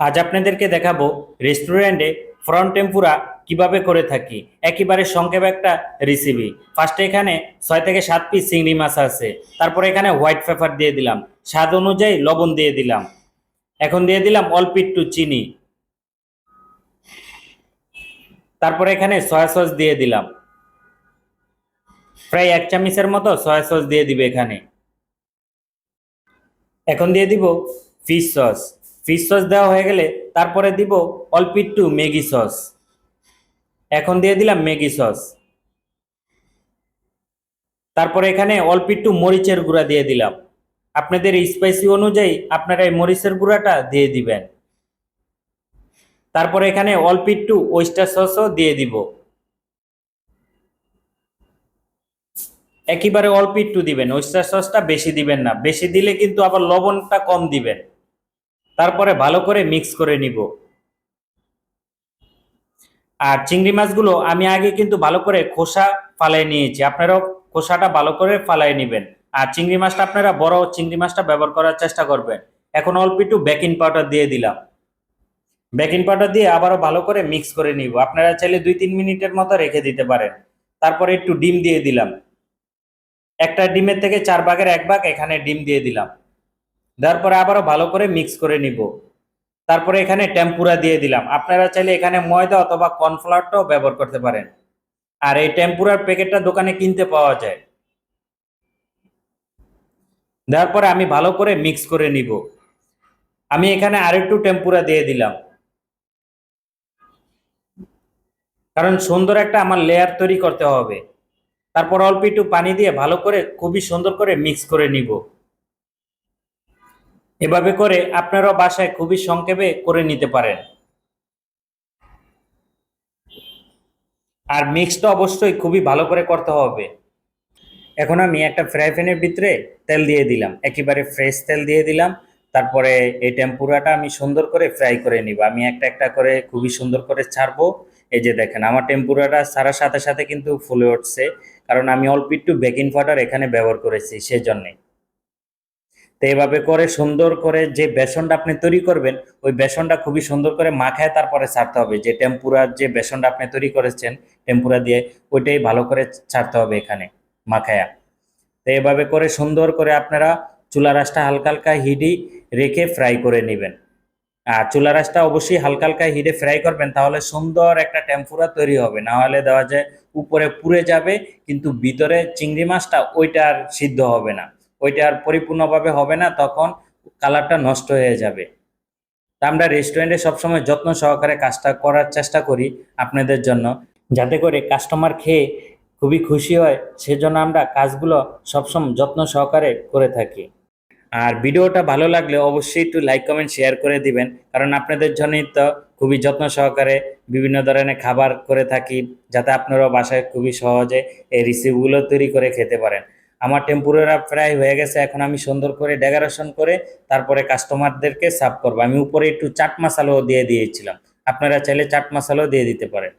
আজ আপনাদেরকে দেখাবো রেস্টুরেন্টে ফ্রন্ট টেম্পুরা কীভাবে করে থাকি। একেবারে সংক্ষেপ একটা রেসিপি ফার্স্টে এখানে ছয় থেকে সাত পিস চিংড়ি মাছ আছে। তারপরে এখানে হোয়াইট পেপার দিয়ে দিলাম। স্বাদ অনুযায়ী লবণ দিয়ে দিলাম। এখন দিয়ে দিলাম অল্প একটু চিনি। তারপরে এখানে সয়া সস দিয়ে দিলাম। প্রায় এক চামচের মতো সয়া সস দিয়ে দিবে এখানে। এখন দিয়ে দিব ফিশ সস ফিশ সস দেওয়া হয়ে গেলে তারপরে দিব অল্প একটু ম্যাগি সস। এখন দিয়ে দিলাম ম্যাগি সস। তারপরে এখানে অল্প একটু মরিচের গুঁড়া দিয়ে দিলাম। আপনাদের স্পাইসি অনুযায়ী আপনারা এই মরিচের গুঁড়াটা দিয়ে দিবেন। তারপরে এখানে অল্প একটু ওয়েস্টার সসও দিয়ে দিব। একেবারে অল্প একটু দিবেন ওয়েস্টার সসটা বেশি দিবেন না। বেশি দিলে কিন্তু আবার লবণটা কম দিবেন। তারপরে ভালো করে মিক্স করে নিব। আর চিংড়ি মাছগুলো আমি আগে কিন্তু ভালো করে খোসা ফালাই নিয়েছি। আপনারাও খোসাটা ভালো করে ফালাই নেবেন। আর চিংড়ি মাছটা আপনারা বড় চিংড়ি মাছটা ব্যবহার করার চেষ্টা করবেন। এখন অল্প একটু বেকিং পাউডার দিয়ে দিলাম। বেকিং পাউডার দিয়ে আবারও ভালো করে মিক্স করে নিব। আপনারা চাইলে দুই তিন মিনিটের মতো রেখে দিতে পারেন। তারপরে একটু ডিম দিয়ে দিলাম। একটা ডিমের থেকে চার ভাগের এক ভাগ এখানে ডিম দিয়ে দিলাম। দেওয়ার পরে আবারও ভালো করে মিক্স করে নিব। তারপরে এখানে টেম্পুরা দিয়ে দিলাম। আপনারা চাইলে এখানে ময়দা অথবা কর্নফ্লাওয়ারটাও ব্যবহার করতে পারেন। আর এই টেম্পুরার প্যাকেটটা দোকানে কিনতে পাওয়া যায়। দেওয়ার পরে আমি ভালো করে মিক্স করে নিব। আমি এখানে আরেকটু টেম্পুরা দিয়ে দিলাম। কারণ সুন্দর একটা আমার লেয়ার তৈরি করতে হবে। তারপর অল্প একটু পানি দিয়ে ভালো করে, খুবই সুন্দর করে মিক্স করে নিব। এভাবে করে আপনারাও বাসায় খুবই সংক্ষেপে করে নিতে পারেন। আর মিক্সটা অবশ্যই খুবই ভালো করে করতে হবে। এখন আমি একটা ফ্রাই প্যানের ভিতরে তেল দিয়ে দিলাম। একেবারে ফ্রেশ তেল দিয়ে দিলাম। তারপরে এই টেম্পুরাটা আমি সুন্দর করে ফ্রাই করে নিব। আমি একটা একটা করে খুবই সুন্দর করে ছাড়বো। এই যে দেখেন, আমার টেম্পুরাটা ছাড়ার সাথে সাথে কিন্তু ফুলে উঠছে। কারণ আমি অল্প একটু বেকিং পাউডার এখানে ব্যবহার করেছি, সেজন্যে। তো এভাবে করে সুন্দর করে যে বেসনটা আপনি তৈরি করবেন, ওই বেসনটা খুবই সুন্দর করে মাখায় তারপরে ছাড়তে হবে। যে টেম্পুরার যে বেসনটা আপনি তৈরি করেছেন, টেম্পুরা দিয়ে ওইটাই ভালো করে ছাড়তে হবে এখানে মাখায়া। তো এভাবে করে সুন্দর করে আপনারা চুলা রাসটা হালকা হালকা হিডি রেখে ফ্রাই করে নেবেন। আর চুলা রাসটা অবশ্যই হালকা হালকা হিডে ফ্রাই করবেন, তাহলে সুন্দর একটা টেম্পুরা তৈরি হবে। না হলে দেওয়া যায় উপরে পুড়ে যাবে, কিন্তু ভিতরে চিংড়ি মাছটা ওইটা আর সিদ্ধ হবে না। ওইটা আর পরিপূর্ণভাবে হবে না, তখন কালারটা নষ্ট হয়ে যাবে। তা আমরা রেস্টুরেন্টে সবসময় যত্ন সহকারে কাজটা করার চেষ্টা করি আপনাদের জন্য। যাতে করে কাস্টমার খেয়ে খুবই খুশি হয়, সেজন্য আমরা কাজগুলো সবসময় যত্ন সহকারে করে থাকি। আর ভিডিওটা ভালো লাগলে অবশ্যই একটু লাইক কমেন্ট শেয়ার করে দিবেন, কারণ আপনাদের জন্যই তো খুবই যত্ন সহকারে বিভিন্ন ধরনের খাবার করে থাকি, যাতে আপনারাও বাসায় খুবই সহজে এই রিসিপগুলো তৈরি করে খেতে পারেন। আমার টেম্পুরেরা প্রায় হয়ে গেছে, এখন আমি সুন্দর করে ডেকোরেশন করে তারপরে কাস্টমারদেরকে সার্ভ করব। আমি উপরে একটু চাট মশালাও দিয়ে দিয়েছিলাম। আপনারা চাইলে চাট মশালাও দিয়ে দিতে পারেন।